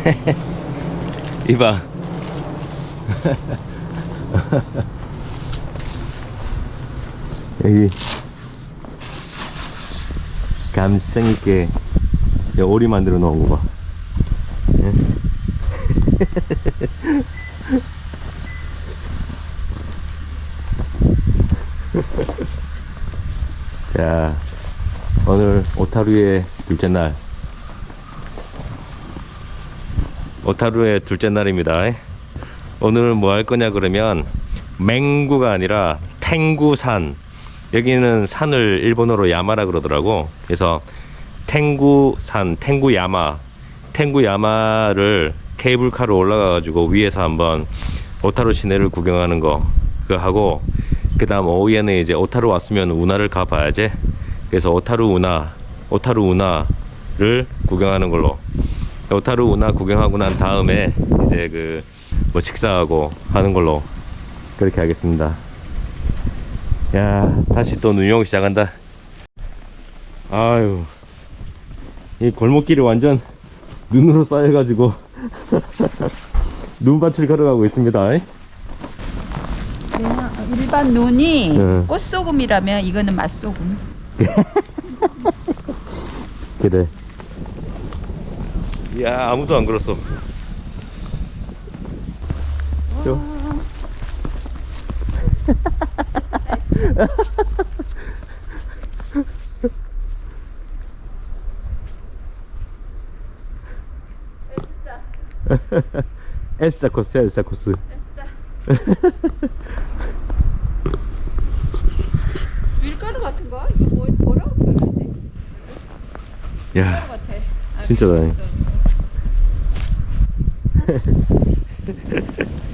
이봐. 여기 감성 있게 야, 오리 만들어 놓은 거 봐. 예? 자, 오늘 오타루의 둘째 날. 오타루의 둘째 날입니다. 오늘은 뭐 할 거냐 그러면 맹구가 아니라 탱구산. 여기는 산을 일본어로 야마라 그러더라고. 그래서 탱구산, 탱구야마, 탱구야마를 케이블카로 올라가 가지고 위에서 한번 오타루 시내를 구경하는 거 그거 하고 그 다음 오후에는 이제 오타루 왔으면 운하를 가 봐야지. 그래서 오타루 운하, 오타루 운하를 구경하는 걸로. 오타루 운하 구경하고 난 다음에 이제 그 뭐 식사하고 하는 걸로 그렇게 하겠습니다. 야, 다시 또 눈이 오기 시작한다. 아유, 이 골목길이 완전 눈으로 쌓여가지고 눈밭을 걸어가고 있습니다. 일반 눈이 네. 꽃소금이라면 이거는 맛소금. 그래. 야, 아무도 안 걸었어. 저. 에스자 코스, 에스자 코스. 밀가루 같은 거? 이거 뭐, 뭐라고 표현하지? 야, 같아. 진짜다.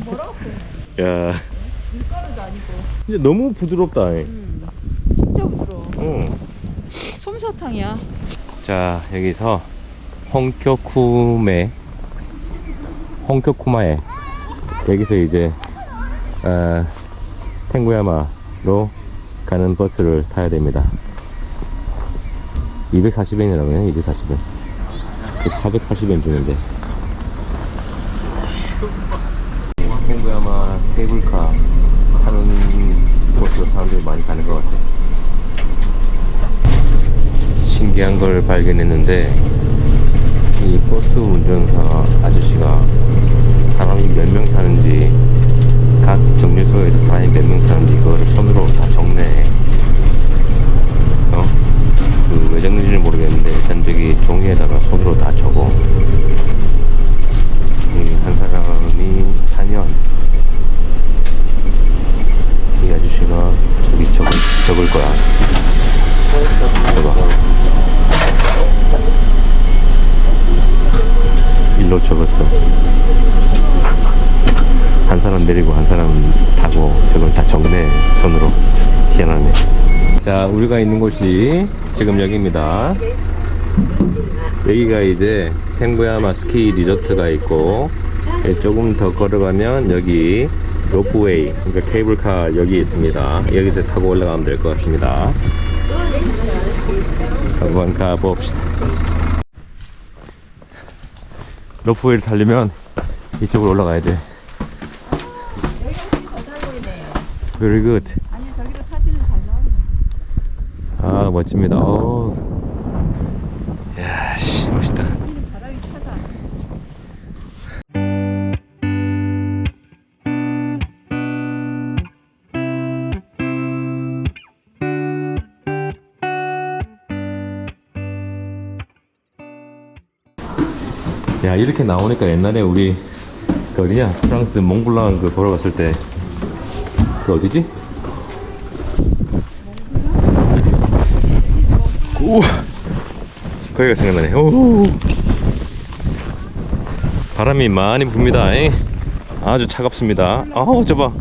뭐라고? 야, 밀가루도 아니고. 진짜 너무 부드럽다. 음, 진짜 부드러워. 어. 솜사탕이야. 자 여기서 홍쿄쿠메 홍쿄쿠마에 여기서 이제 어, 탱구야마로 가는 버스를 타야 됩니다 240엔이라고요 240엔 480엔 중인데 탱구야마 케이블카 타는 버스로 사람들이 많이 가는 것 같아요 신기한 걸 발견했는데 이 버스 운전사 아저씨가 사람이 몇 명 타는지 각 정류소에서 사람이 몇 명 타는지 그거를 손으로 다 적네 어? 그 왜 적는지는 모르겠는데 일단 저기 종이에다가 손으로 다 적어 이한 사람이 타면 이 아저씨가 저기 적을, 적을 거야 봐봐. 일로 적었어. 한 사람 내리고 한 사람 타고 저걸 다 적네 손으로 희한하네. 자 우리가 있는 곳이 지금 여기입니다. 여기가 이제 탱구야마 스키 리조트가 있고 예, 조금 더 걸어가면 여기 로프웨이 그러니까 케이블카 여기 있습니다. 여기서 타고 올라가면 될 것 같습니다. 한번 가봅시다. 로프웨이를 타려면 이쪽으로 올라가야 돼. Very good. 아니 저기도 사진은 잘 나오네. 아 멋집니다. 어. 야 이렇게 나오니까 옛날에 우리 그 어디냐 프랑스 몽블랑 그 보러 갔을 때 그 어디지? 우와 거기가 생각나네 오 바람이 많이 붑니다 잉? 아주 차갑습니다 아우 저봐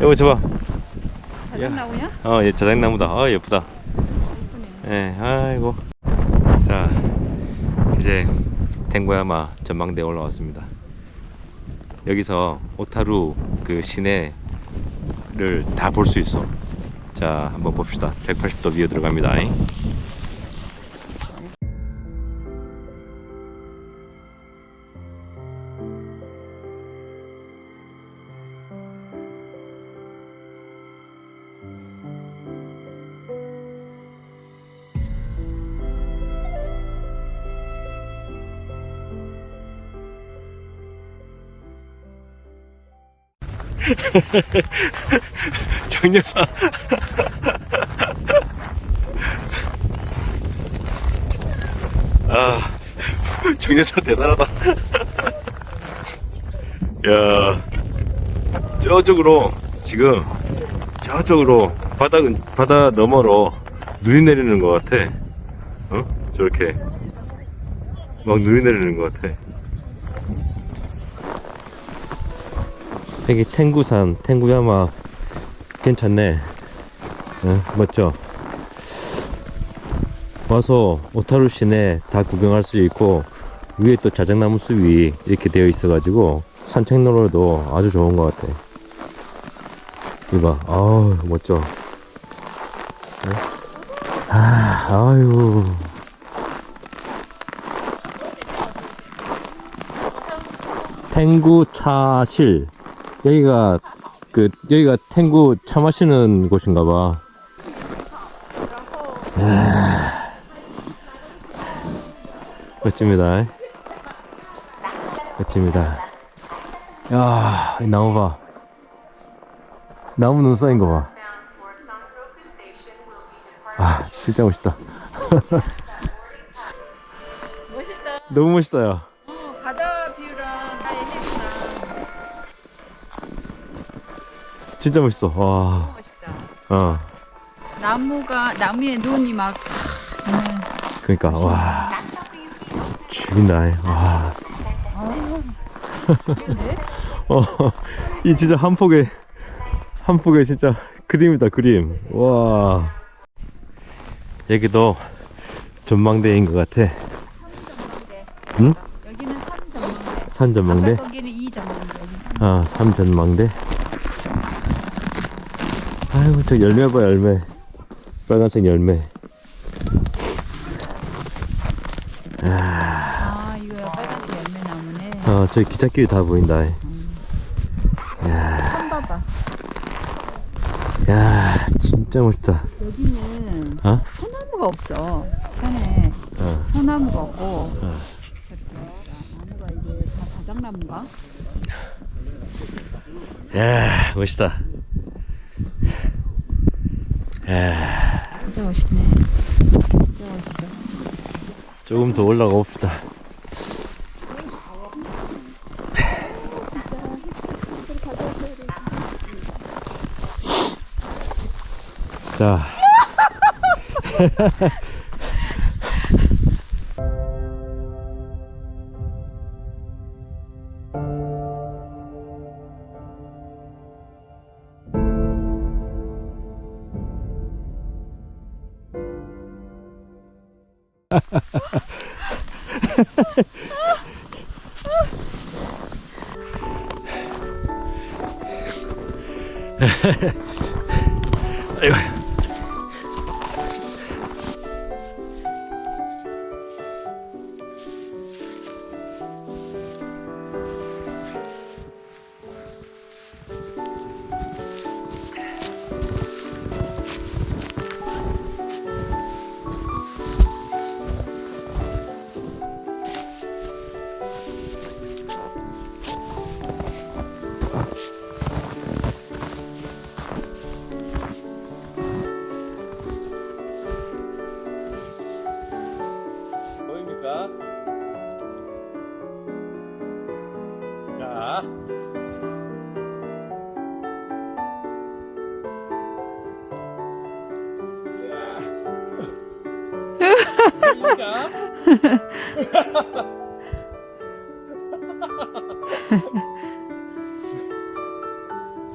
여기 저봐 자작나무야? 어, 예, 자작나무다. 아, 예쁘다. 예, 아이고. 자, 이제 탱고야마 전망대에 올라왔습니다. 여기서 오타루 그 시내를 다 볼 수 있어. 자, 한번 봅시다. 180도 위에 들어갑니다. 정여사. 아, 정여사 대단하다. 야, 저쪽으로 지금 저쪽으로 바다 바다 너머로 눈이 내리는 것 같아. 어? 저렇게 막 눈이 내리는 것 같아. 여기 탱구산, 탱구야마 괜찮네. 어, 멋져. 와서 오타루 시내 다 구경할 수 있고 위에 또 자작나무 숲이 이렇게 되어 있어 가지고 산책로로도 아주 좋은 것 같아. 이봐, 아우 멋져. 어? 아, 아유. 탱구 차실 여기가 그 여기가 탱구 차 마시는 곳인가 봐. 이야. 멋집니다. 멋집니다. 야, 이 나무 봐. 나무 눈 쌓인 거 봐. 아, 진짜 멋있다. 멋있다. 너무 멋있어요. 진짜 멋있어. 와, 멋있다. 어, 나무가 나무에 눈이 막 아, 정말 그러니까 와, 죽인다. 와, 근데 어, 이 진짜 한 폭의 한 폭의 진짜 그림이다 그림. 와, 여기도 전망대인 것 같아. 응? 여기는 삼 전망대. 산 전망대. 아까 거기는 이 전망대. 여기 삼. 아, 삼 전망대. 아이고, 저 열매 봐, 열매. 빨간색 열매. 아 이거 빨간색 열매 나무네. 아, 저기 기찻길이 다 보인다. 봐봐. 야, 진짜 멋있다. 여기는 어? 소나무가 없어. 산에 어, 소나무가 없고. 어. 저렇게 나무가 이게 다 자작나무인가? 야, 멋있다. 야, 진짜 멋있네. 진짜 멋있다. 조금 더 올라가 봅시다. 자. ハハハハ。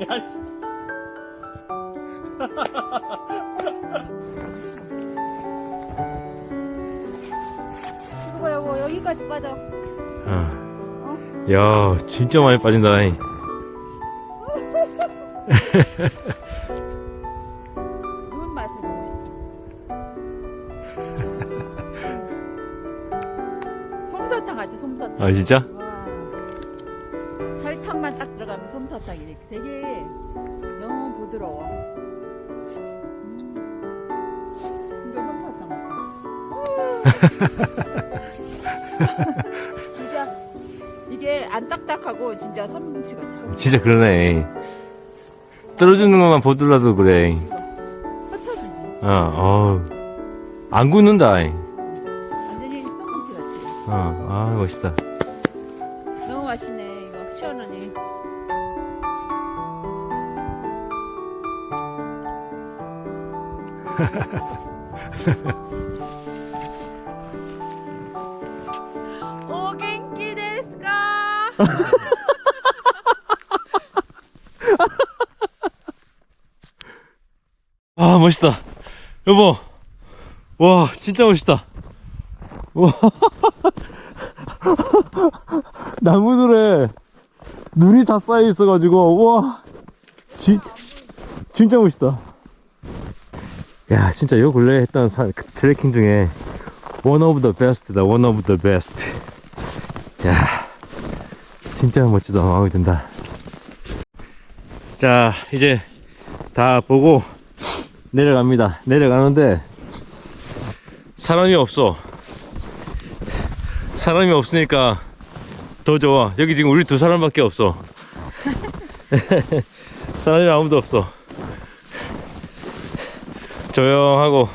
야, 씨. 이거 봐, 여보 여기까지 빠져. 어. 야, 진짜 많이 빠진다. 이. 아, 진짜? 와. 설탕만 딱 들어가면 솜사탕이 돼. 되게 너무 부드러워. 음. 진짜 솜사탕 같아. 진짜 이게 안 딱딱하고 진짜 솜치 같아. 솜치. 진짜 그러네. 떨어지는 것만 보더라도 그래. 흩어지지. 어, 어. 안 굳는다. 완전히 쏘무시 같지. 어, 아, 멋있다. 맛있네 이거 시원하네. 오 겐키 데스까? 아, 멋있다. 여보. 와, 진짜 멋있다. 와. 나무들에 눈이 다 쌓여 있어가지고, 와. 진, 진짜 멋있다. 야, 진짜 요 근래에 했던 사, 그 트레킹 중에 one of the best다, one of the best. 야, 진짜 멋지다. 마음에 든다. 자, 이제 다 보고 내려갑니다. 내려가는데 사람이 없어. 사람이 없으니까 더 좋아. 여기 지금 우리 두 사람밖에 없어. 사람이 아무도 없어. 조용하고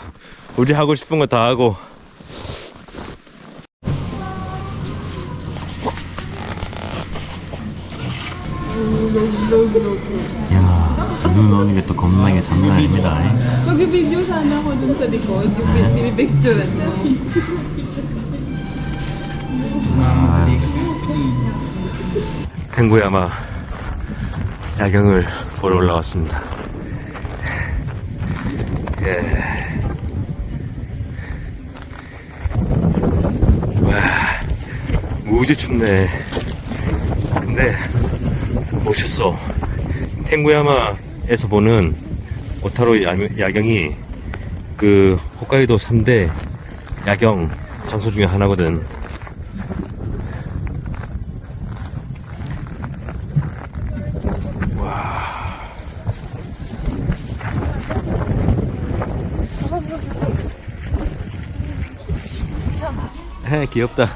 우리 하고 싶은 거 다 하고. 야, 눈 오는 게 또 겁나게 장난 아닙니다. Mag-video sana ako dun sa likod, yung pinipicture mo. 탱구야마 야경을 보러 올라왔습니다. 예. 와, 무지 춥네. 근데 멋있어. 탱구야마에서 보는 오타루 야- 야경이 그 홋카이도 3대 야경 장소 중에 하나거든. 헤, 귀엽다.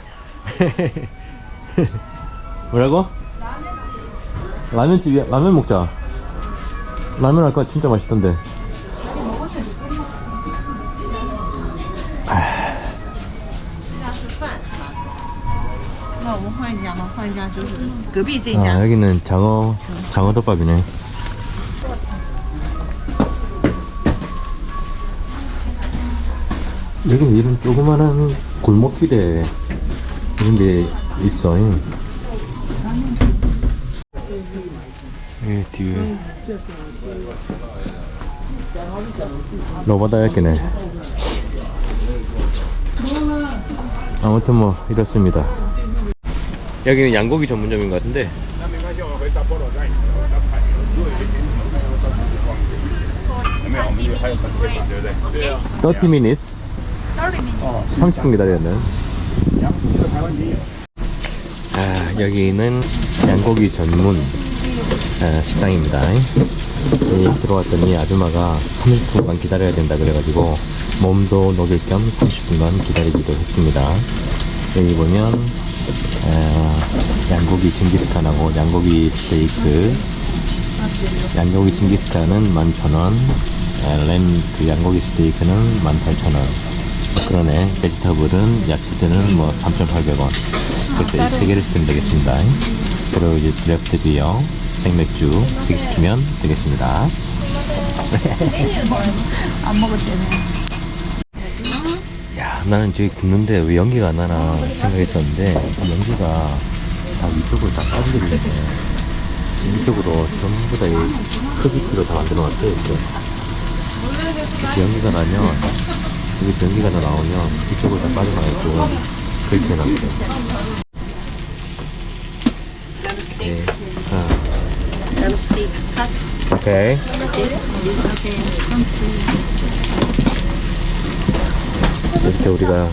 뭐라고? 라면집. 라면집이야. 라면 먹자. 라면 아까 진짜 맛있던데. 아, 아, 여기는 장어 장어 덮밥이네. 여기 이런 조그만한 골목길에 이런 게 있어. 이 뒤에 로바다 야끼네. 아무튼 뭐 이렇습니다. 여기는 양고기 전문점인 것 같은데 30 minutes 30분 기다려야 돼. 아, 여기는 양고기 전문 아, 식당입니다. 여기 들어왔더니 아줌마가 30분간 기다려야 된다 그래가지고 몸도 녹일 겸 30분간 기다리기도 했습니다. 여기 보면 아, 양고기 징기스칸하고 양고기 스테이크 양고기 징기스칸은 11,000원 램그 양고기 스테이크는 18,000원 그러네 베지터블은 야채들은 뭐 3,800원. 그래서 이세 개를 시키면 되겠습니다. 그리고 이제 드래프트 비어 생맥주 이렇게 시키면 되겠습니다. 안 먹을 때는. 야 나는 저기 굽는데 왜 연기가 안 나나 생각했었는데 이 연기가 다 위쪽으로 다 빠지게 되네. 위쪽으로 전부 다이 크기트로 다 만들어 이렇게. 이렇게 연기가 나면 여기 연기가 다 나오면 이쪽으로 다 빠져나가고 그렇게 해놨대 네. 아. 오케이 이렇게 우리가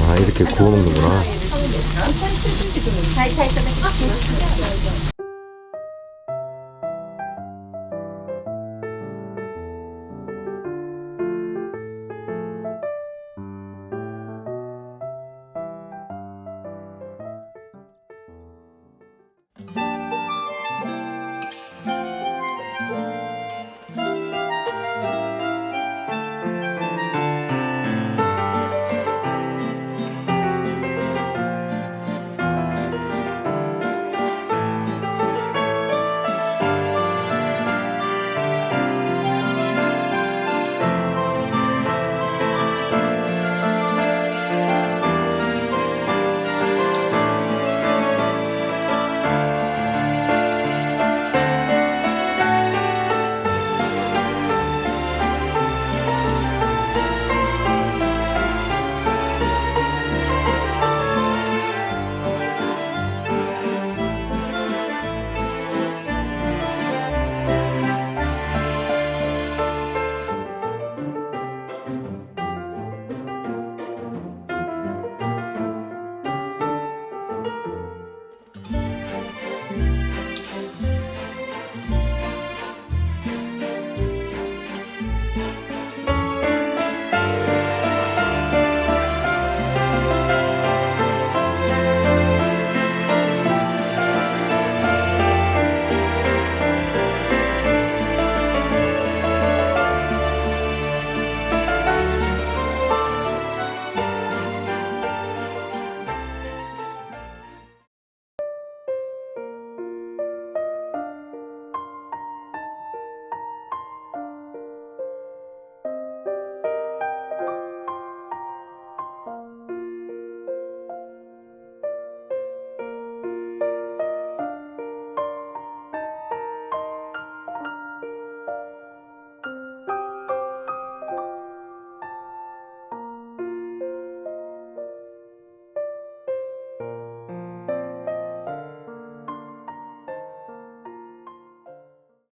아 이렇게 구워 먹는구나 ですて。はい、最初だけ。